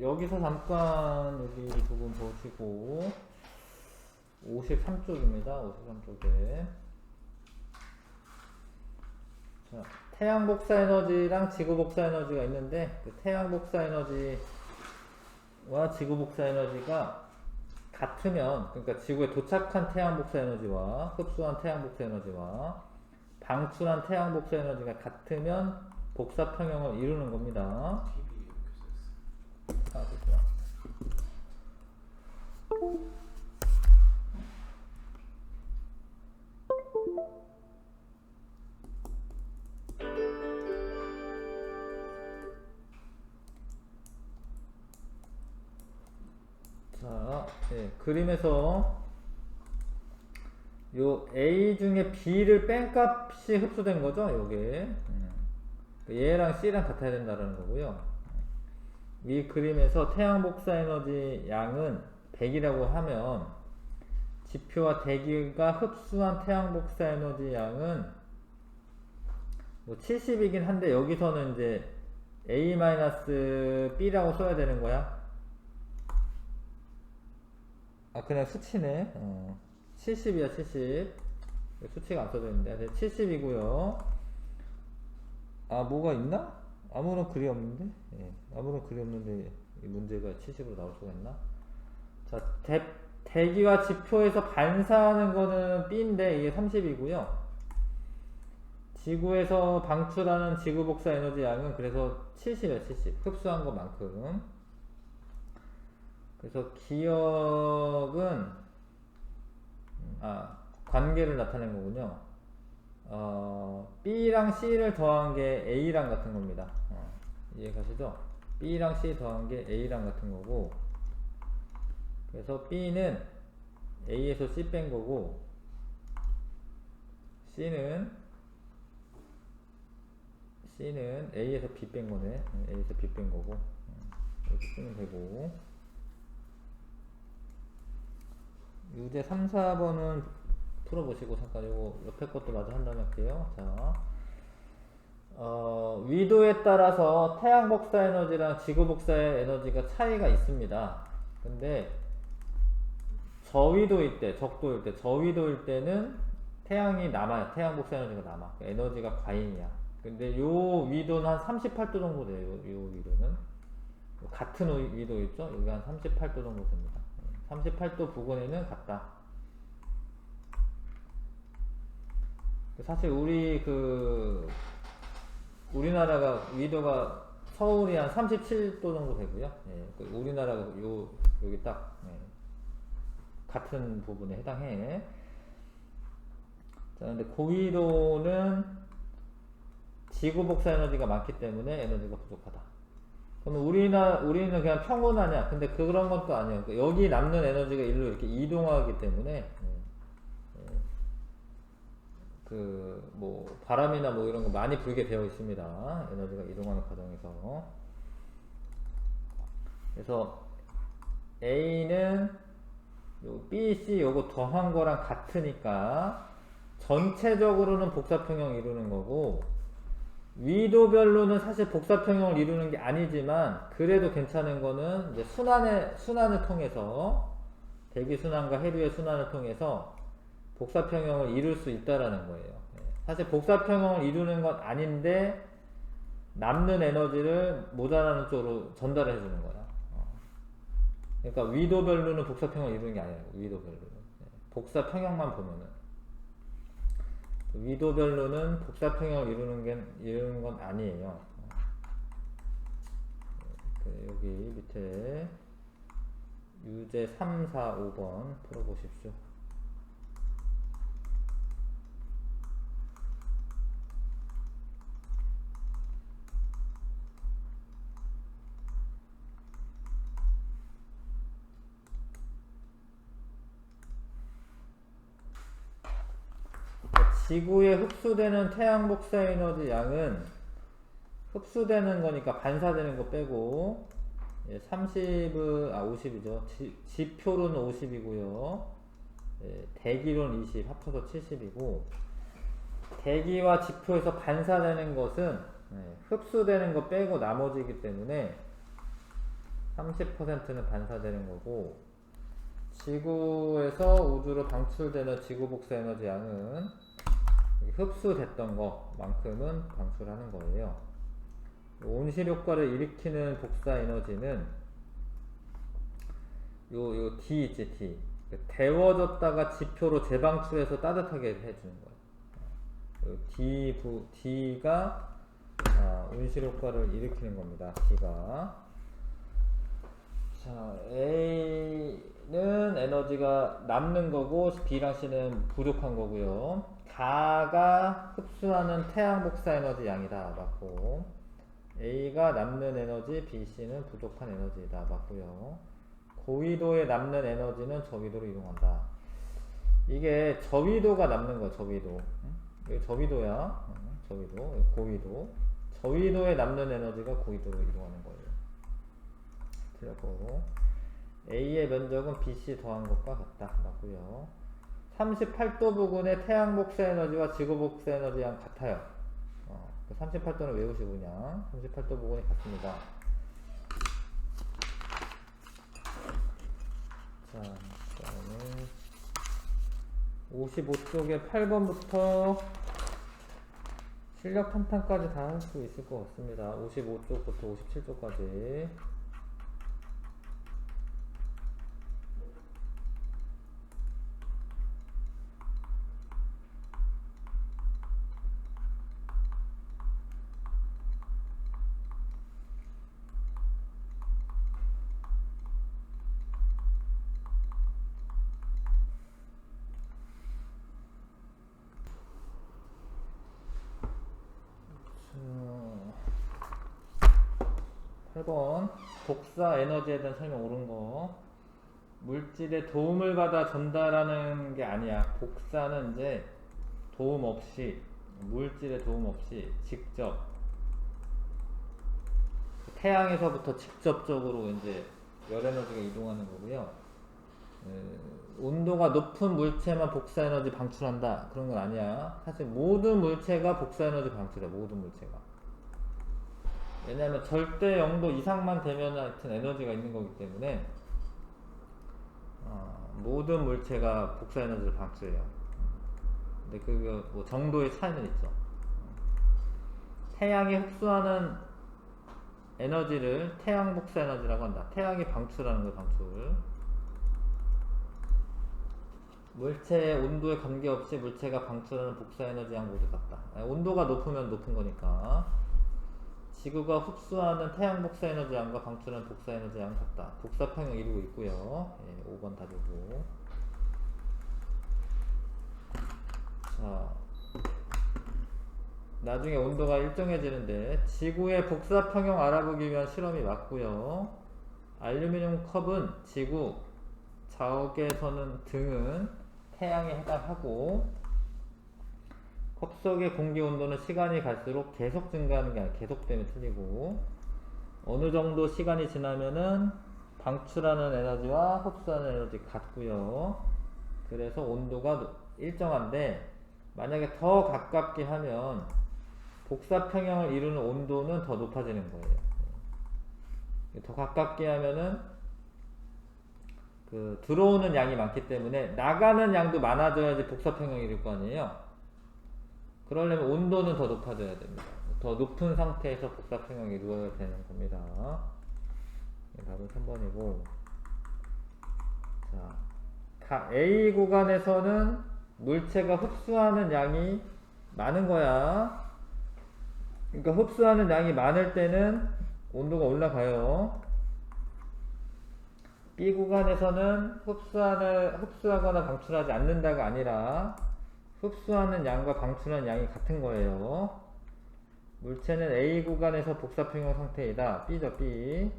여기서 잠깐 여기 부분 보시고 53쪽입니다. 53쪽에 자, 태양 복사 에너지랑 지구 복사 에너지가 있는데 그 태양 복사 에너지와 지구 복사 에너지가 같으면 그러니까 지구에 도착한 태양 복사 에너지와 흡수한 태양 복사 에너지와 방출한 태양 복사 에너지가 같으면 복사 평형을 이루는 겁니다. 예, 그림에서 요 A 중에 B를 뺀 값이 흡수된 거죠, 요게. 음. 얘랑 C랑 같아야 된다는 거고요. 이 그림에서 태양 복사 에너지 양은 100이라고 하면 지표와 대기가 흡수한 태양 복사 에너지 양은 뭐 70이긴 한데 여기서는 이제 A-B라고 써야 되는 거야. 아 그냥 수치네. 어. 70이야 70. 수치가 안 써져 있는데 70이고요. 아 뭐가 있나? 아무런 글이 없는데? 예, 아무런 글이 없는데 이 문제가 70으로 나올 수가 있나? 자, 대, 대기와 지표에서 반사하는 거는 B인데 이게 30이고요. 지구에서 방출하는 지구 복사 에너지 양은 그래서 70이야 70. 흡수한 것만큼. 그래서 기억은 음, 아 관계를 나타낸 거군요. 어, B랑 C를 더한 게 A랑 같은 겁니다. 어, 이해 가시죠? B랑 C 더한 게 A랑 같은 거고, 그래서 B는 A에서 C 뺀 거고, C는 C는 A에서 B 뺀 거네. 음, A에서 B 뺀 거고, 음, 이렇게 쓰면 되고. 유제 3, 4번은 풀어보시고 잠깐 요거 옆에 것도 마저 한 다음에 할게요. 자, 어, 위도에 따라서 태양 복사 에너지랑 지구 복사 에너지가 차이가 있습니다. 근데 저위도일 때, 적도일 때, 저위도일 때는 태양이 남아요. 태양 복사 에너지가 남아. 에너지가 과잉이야. 근데 요 위도는 한 38도 정도 돼요. 요, 요 위도는. 같은 위- 위도 있죠? 여기 한 38도 정도 됩니다. 38도 부근에는 같다. 사실 우리 그 우리나라가 위도가 서울이 한 37도 정도 되고요. 예, 그 우리나라가 요 여기 딱 예, 같은 부분에 해당해. 자, 근데 고위도는 지구 복사 에너지가 많기 때문에 에너지가 부족하다. 그러면 우리나 우리는 그냥 평온하냐? 근데 그런 것도 아니에요. 그 여기 남는 에너지가 일로 이렇게 이동하기 때문에 예, 예, 그뭐 바람이나 뭐 이런 거 많이 불게 되어 있습니다. 에너지가 이동하는 과정에서. 그래서 A는 요 B, C 요거 더한 거랑 같으니까 전체적으로는 복사평형 이루는 거고 위도별로는 사실 복사평형을 이루는 게 아니지만 그래도 괜찮은 거는 이제 순환의 순환을 통해서 대기 순환과 해류의 순환을 통해서 복사평형을 이룰 수 있다라는 거예요. 예. 사실 복사평형을 이루는 건 아닌데 남는 에너지를 모자라는 쪽으로 전달을 해주는 거야. 어. 그러니까 위도별로는 복사평형을 이루는 게 아니라고 위도별로는 예. 복사평형만 보면은 위도별로는 복사평형을 이루는 게 이루는 건 아니에요. 어. 그 여기 밑에 유제 3, 4, 5번 풀어보십시오. 지구에 흡수되는 태양 복사 에너지 양은 흡수되는 거니까 반사되는 거 빼고 예, 30은 아 50이죠. 지, 지표로는 50이고요. 예, 대기로는 20 합쳐서 70이고 대기와 지표에서 반사되는 것은 예, 흡수되는 거 빼고 나머지이기 때문에 30%는 반사되는 거고 지구에서 우주로 방출되는 지구 복사 에너지 양은 흡수됐던 것만큼은 방출하는 거예요. 온실 효과를 일으키는 복사 에너지는 요, 요 D 있지, D. 그 데워졌다가 지표로 재방출해서 따뜻하게 해주는 거예요. 요 D, 부, D가 아, 온실 효과를 일으키는 겁니다. D가. 자, A는 에너지가 남는 거고 B랑 C는 부족한 거고요. 가가 흡수하는 태양 복사 에너지 양이다. 맞고. A가 남는 에너지, B, C는 부족한 에너지다. 맞고요. 고위도에 남는 에너지는 저위도로 이동한다. 이게 저위도가 남는 거야, 저위도. 응? 이게 저위도야. 응, 저위도, 고위도. 저위도에 남는 에너지가 고위도로 이동하는 거예요. 틀렸고. A의 면적은 BC 더한 것과 같다. 맞고요. 38도 부근의 태양 복사 에너지와 지구 복사 에너지랑 같아요. 어, 38도는 외우시고 그냥 38도 부근이 같습니다. 자, 그다음에 55쪽에 8번부터 실력 탄탄까지 다 할 수 있을 것 같습니다. 55쪽부터 57쪽까지. 8번 복사 에너지에 대한 설명 옳은 거. 물질에 도움을 받아 전달하는 게 아니야. 복사는 이제 도움 없이 물질에 도움 없이 직접 태양에서부터 직접적으로 이제 열 에너지가 이동하는 거고요. 어, 온도가 높은 물체만 복사 에너지 방출한다. 그런 건 아니야. 사실 모든 물체가 복사 에너지 방출해 모든 물체가 왜냐하면 절대 0도 이상만 되면 하여튼 에너지가 있는 거기 때문에 어, 모든 물체가 복사 에너지를 방출해요 근데 그거 뭐 정도의 차이는 있죠 태양이 흡수하는 에너지를 태양 복사 에너지라고 한다 태양이 방출하는 거 방출 물체의 온도에 관계없이 물체가 방출하는 복사 에너지 양 모두 같다. 온도가 높으면 높은 거니까. 지구가 흡수하는 태양 복사 에너지 양과 방출하는 복사 에너지 양 같다. 복사 평형 이루고 있고요. 예, 5번 답이고. 자, 나중에 온도가 일정해지는데 지구의 복사 평형 알아보기 위한 실험이 맞고요. 알루미늄 컵은 지구, 좌우에서는 등은 태양에 해당하고 컵 속의 공기 온도는 시간이 갈수록 계속 증가하는 게 아니라 계속 되면 틀리고 어느 정도 시간이 지나면은 방출하는 에너지와 흡수하는 에너지 같고요. 그래서 온도가 노- 일정한데 만약에 더 가깝게 하면 복사 평형을 이루는 온도는 더 높아지는 거예요. 더 가깝게 하면은 그 들어오는 양이 많기 때문에 나가는 양도 많아져야지 복사 평형이 될 거 아니에요. 그러려면 온도는 더 높아져야 됩니다. 더 높은 상태에서 복사 평형이 이루어야 되는 겁니다. 네, 답은 3번이고. 자, 가- A 구간에서는 물체가 흡수하는 양이 많은 거야. 그러니까 흡수하는 양이 많을 때는 온도가 올라가요. B 구간에서는 흡수하는, 흡수하거나 방출하지 않는다가 아니라 흡수하는 양과 방출하는 양이 같은 거예요. 물체는 A 구간에서 복사평형 상태이다. B죠, B.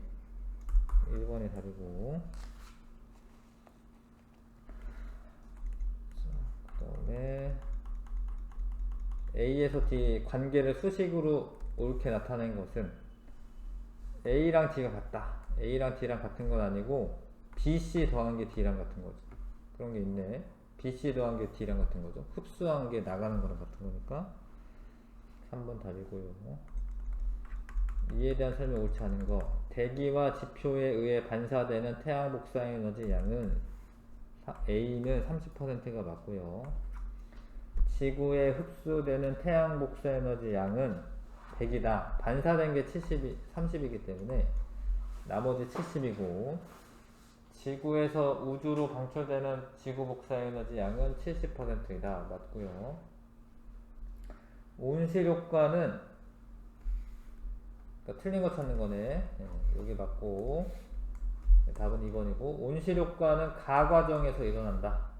1번이 다르고. 그 다음에 A에서 D 관계를 수식으로 옳게 나타낸 것은 A랑 D가 같다. A랑 D랑 같은 건 아니고 BC 더한 게 D랑 같은 거죠. 그런 게 있네. BC 더한 게 D랑 같은 거죠. 흡수한 게 나가는 거랑 같은 거니까 3번 답이고요. 이에 대한 설명 옳지 않은 거. 대기와 지표에 의해 반사되는 태양 복사 에너지 양은 사- A는 30%가 맞고요. 지구에 흡수되는 태양 복사 에너지 양은 100이다. 반사된 게 70이, 30이기 때문에 나머지 70이고 지구에서 우주로 방출되는 지구 복사 에너지 양은 70%이다. 맞고요. 온실 효과는 그러니까 틀린 거 찾는 거네. 네, 여기 맞고 네, 답은 2번이고 온실 효과는 가 과정에서 일어난다.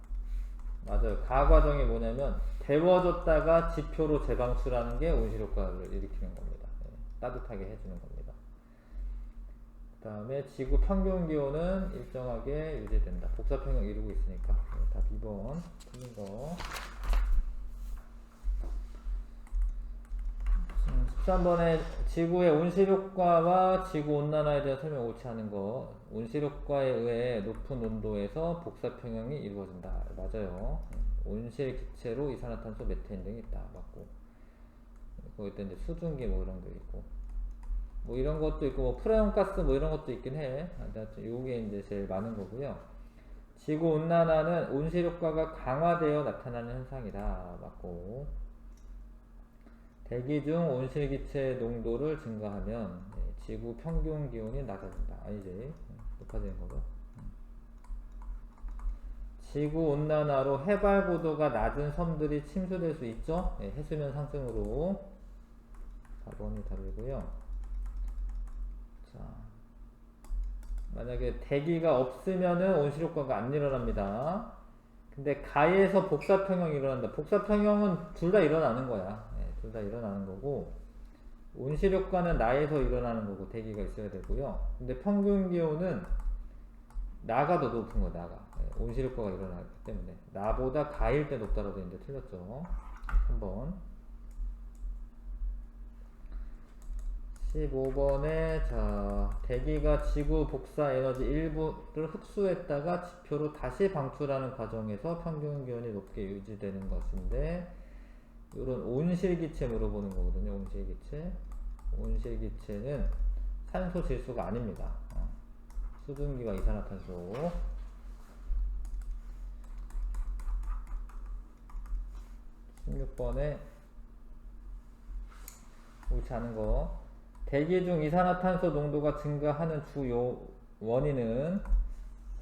맞아요. 가 과정이 뭐냐면 데워졌다가 지표로 재방출하는 게 온실 효과를 일으키는 겁니다. 네, 따뜻하게 해주는 겁니다. 그 다음에 지구 평균 기온은 일정하게 유지된다. 복사평형 이루고 있으니까. 네, 답 2번 틀린 거. 13번에 지구의 온실효과와 지구 온난화에 대한 설명 옳지 않은 거. 온실효과에 의해 높은 온도에서 복사평형이 이루어진다. 맞아요. 온실 기체로 이산화탄소 메테인 등이 있다. 맞고. 거기 또 이제 수증기 뭐 이런 거 있고 뭐 이런 것도 있고 뭐 프레온 가스 뭐 이런 것도 있긴 해 요게 이제 제일 많은 거고요 지구 온난화는 온실 효과가 강화되어 나타나는 현상이다 맞고 대기 중 온실 기체 농도를 증가하면 네, 지구 평균 기온이 낮아진다. 아니지. 높아지는 거죠. 지구 온난화로 해발 고도가 낮은 섬들이 침수될 수 있죠. 네, 해수면 상승으로 4번이 답이고요. 자, 만약에 대기가 없으면은 온실효과가 안 일어납니다. 근데 가에서 복사평형이 일어난다. 복사평형은 둘 다 일어나는 거야. 둘다 일어나는 거고 온실 효과는 나에서 일어나는 거고 대기가 있어야 되고요. 근데 평균 기온은 나가 더 높은 거 나가. 예, 온실 효과가 일어나기 때문에 나보다 가일 때 높다라고 했는데 틀렸죠. 3번. 15번에 자 대기가 지구 복사 에너지 일부를 흡수했다가 지표로 다시 방출하는 과정에서 평균 기온이 높게 유지되는 것인데 이런 온실기체 물어보는 거거든요. 온실기체. 온실기체는 산소 질소가 아닙니다. 어. 수증기와 이산화탄소. 십육 번에 옳지 않은 거. 대기 중 이산화탄소 농도가 증가하는 주요 원인은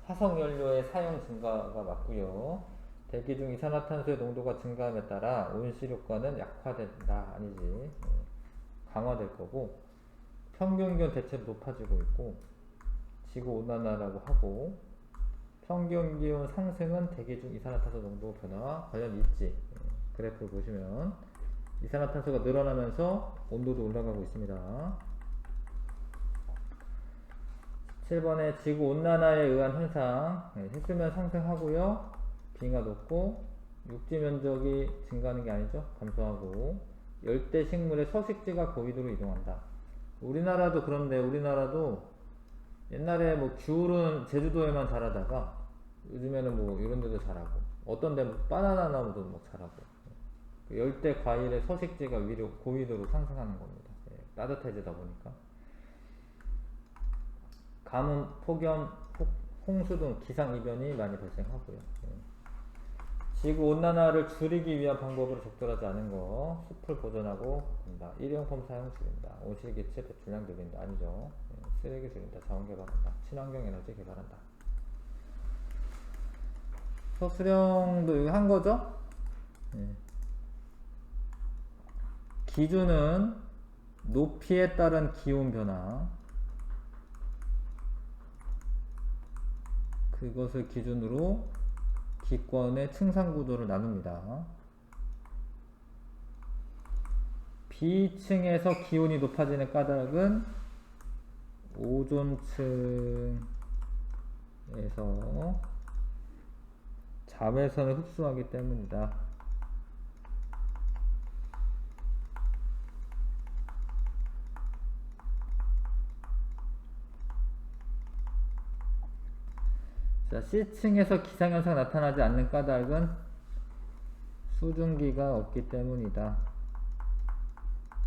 화석연료의 사용 증가가 맞고요. 대기 중 이산화탄소의 농도가 증가함에 따라 온실 효과는 약화된다 아니지 예. 강화될 거고 평균 기온 대체로 높아지고 있고 지구 온난화라고 하고 평균 기온 상승은 대기 중 이산화탄소 농도 변화와 관련이 있지 예. 그래프를 보시면 이산화탄소가 늘어나면서 온도도 올라가고 있습니다. 7번에 지구 온난화에 의한 현상. 예, 해수면 상승하고요. 빙하 높고 육지 면적이 증가하는 게 아니죠. 감소하고. 열대 식물의 서식지가 고위도로 이동한다. 우리나라도 그런데 우리나라도 옛날에 뭐 귤은 제주도에만 자라다가 요즘에는 뭐 이런 데도 자라고. 어떤 데는 바나나 나무도 막 자라고. 그 열대 과일의 서식지가 위로 고위도로 상승하는 겁니다. 예, 따뜻해지다 보니까. 가뭄, 폭염, 혹- 홍수 등 기상 이변이 많이 발생하고요. 예. 지구 온난화를 줄이기 위한 방법으로 적절하지 않은 거 숲을 보존하고 바꾼다. 일회용품 사용 줄인다. 온실기체 배출량 늘린다. 아니죠. 예, 쓰레기 줄인다. 자원 개발한다. 친환경 에너지 개발한다. 서수령도 한 거죠? 예. 기준은 높이에 따른 기온 변화 그것을 기준으로 기권의 층상 구도를 나눕니다. B층에서 기온이 높아지는 까닭은 오존층에서 자외선을 흡수하기 때문이다. 자, C층에서 기상현상 나타나지 않는 까닭은 수증기가 없기 때문이다.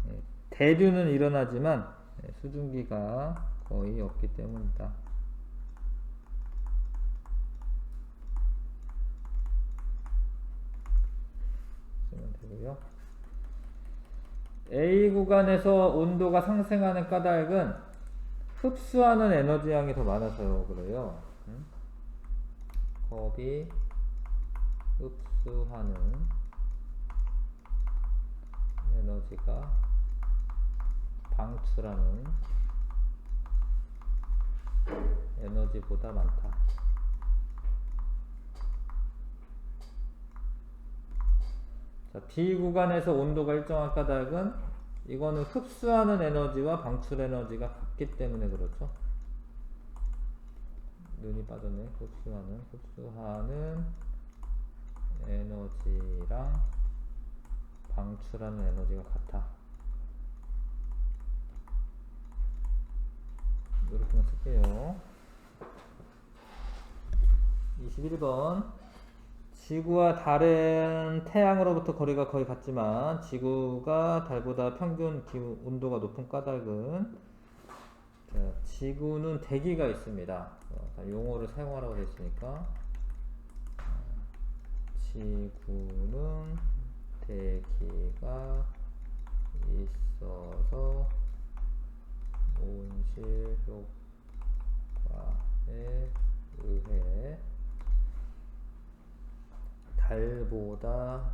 예, 대류는 일어나지만 네, 수증기가 거의 없기 때문이다. 되고요. A 구간에서 온도가 상승하는 까닭은 흡수하는 에너지량이 더 많아서 그래요. 음? 컵이 흡수하는 에너지가 방출하는 에너지보다 많다. 자, B 구간에서 온도가 일정한 까닭은 이거는 흡수하는 에너지와 방출 에너지가 같기 때문에 그렇죠. 눈이 빠졌네. 흡수하는 흡수하는 에너지랑 방출하는 에너지가 같아. 이렇게만 쓸게요. 21번 지구와 달은 태양으로부터 거리가 거의 같지만 지구가 달보다 평균 기후 온도가 높은 까닭은 자, 지구는 대기가 있습니다. 어, 자, 용어를 사용하라고 했으니까 어, 지구는 대기가 있어서 온실 효과에 의해 달보다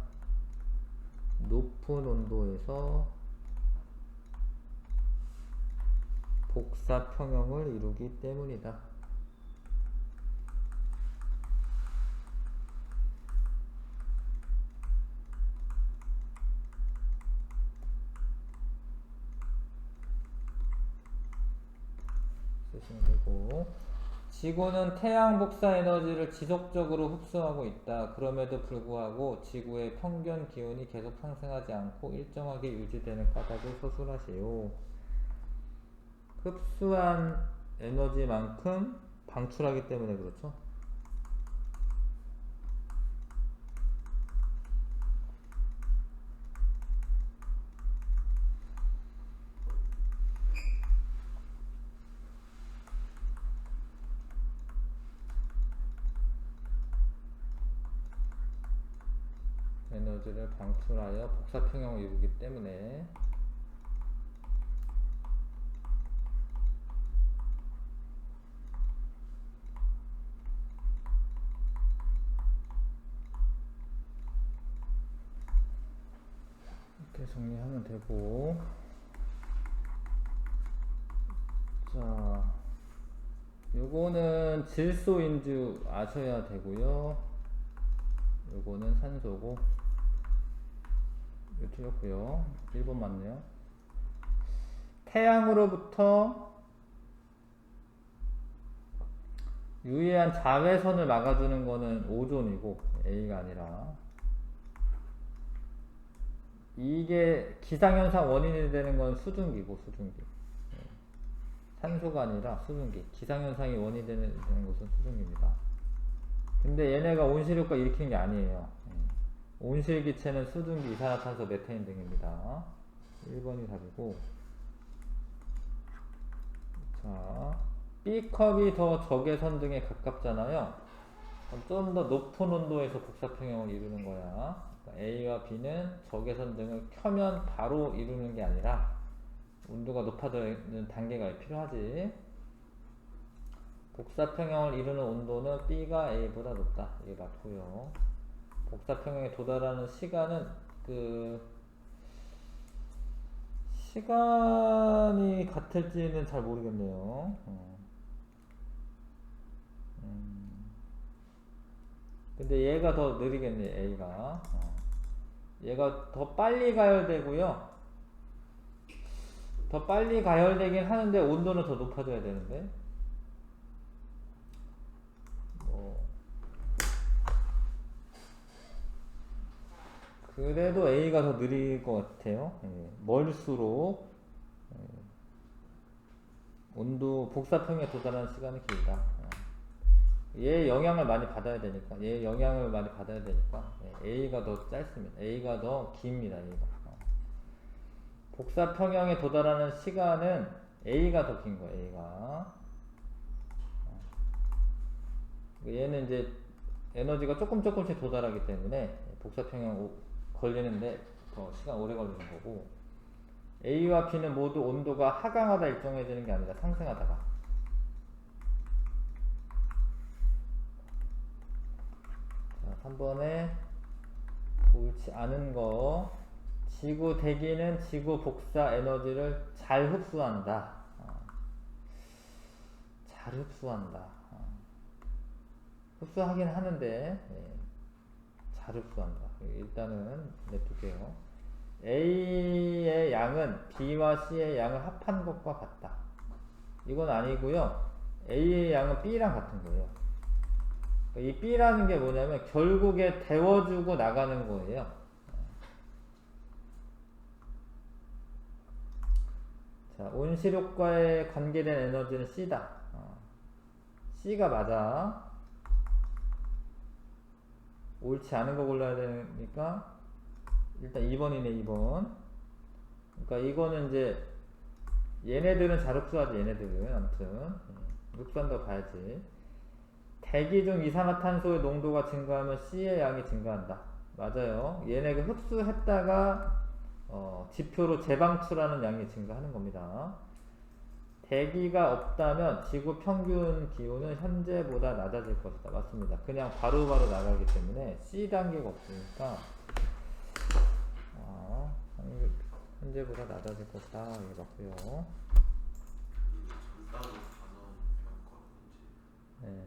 높은 온도에서 복사 평형을 이루기 때문이다. 쓰시면 되고 지구는 태양 복사 에너지를 지속적으로 흡수하고 있다. 그럼에도 불구하고 지구의 평균 기온이 계속 상승하지 않고 일정하게 유지되는 까닭을 서술하시오. 흡수한 에너지만큼 방출하기 때문에 그렇죠. 에너지를 방출하여 복사 평형을 이루기 때문에 정리하면 되고. 자 요거는 질소인 줄 아셔야 되고요. 요거는 산소고. 이거 틀렸고요. 1번 맞네요. 태양으로부터 유해한 자외선을 막아주는 거는 오존이고 A가 아니라 이게 기상현상 원인이 되는 건 수증기고 수증기. 예. 산소가 아니라 수증기. 기상현상이 원인이 되는 것은 수증기입니다. 근데 얘네가 온실효과 일으키는 게 아니에요. 예. 온실기체는 수증기, 이산화탄소, 메테인 등입니다. 1번이 답이고. 자 B컵이 더 적외선 등에 가깝잖아요. 좀더 높은 온도에서 복사평형을 이루는 거야 A와 B는 적외선 등을 켜면 바로 이루는 게 아니라 온도가 높아지는 단계가 필요하지. 복사평형을 이루는 온도는 B가 A보다 높다. 이게 맞고요. 복사평형에 도달하는 시간은 그 시간이 같을지는 잘 모르겠네요. 어. 음. 근데 얘가 더 느리겠네, A가. 어. 얘가 더 빨리 가열되고요. 더 빨리 가열되긴 하는데 온도는 더 높아져야 되는데. 뭐. 그래도 A가 더 느릴 것 같아요. 예. 멀수록 예. 온도 복사평에 도달하는 시간이 길다. 어. 얘 영향을 많이 받아야 되니까 얘 영향을 많이 받아야 되니까 예, A가 더 짧습니다. A가 더 깁니다. A가. 어. 복사 평형에 도달하는 시간은 A가 더 긴 거야, A가. 어. 얘는 이제 에너지가 조금 조금씩 도달하기 때문에 복사 평형 오- 걸리는데 더 시간 오래 걸리는 거고 A와 B는 모두 온도가 하강하다 일정해지는 게 아니라 상승하다가 자, 3번에 옳지 않은 거 지구 대기는 지구 복사 에너지를 잘 흡수한다. 어. 잘 흡수한다. 어. 흡수하긴 하는데 예, 잘 흡수한다. 일단은 냅둘게요. A의 양은 B와 C의 양을 합한 것과 같다. 이건 아니고요. A의 양은 B랑 같은 거예요. 그러니까 이 B라는 게 뭐냐면 결국에 데워주고 나가는 거예요. 자, 온실효과에 관계된 에너지는 C다. 어. C가 맞아. 옳지 않은 거 골라야 되니까 일단 2번이네 2번. 그러니까 이거는 이제 얘네들은 잘 흡수하지 얘네들은 아무튼 예, 흡수한다고 봐야지. 대기 중 이산화탄소의 농도가 증가하면 C의 양이 증가한다. 맞아요. 얘네가 흡수했다가 어, 지표로 재방출하는 양이 증가하는 겁니다. 대기가 없다면 지구 평균 기온은 현재보다 낮아질 것이다. 맞습니다. 그냥 바로바로 나가기 때문에 C 단계가 없으니까 아, 현- 현재보다 낮아질 것이다. 이게 맞고요. 문제. 네.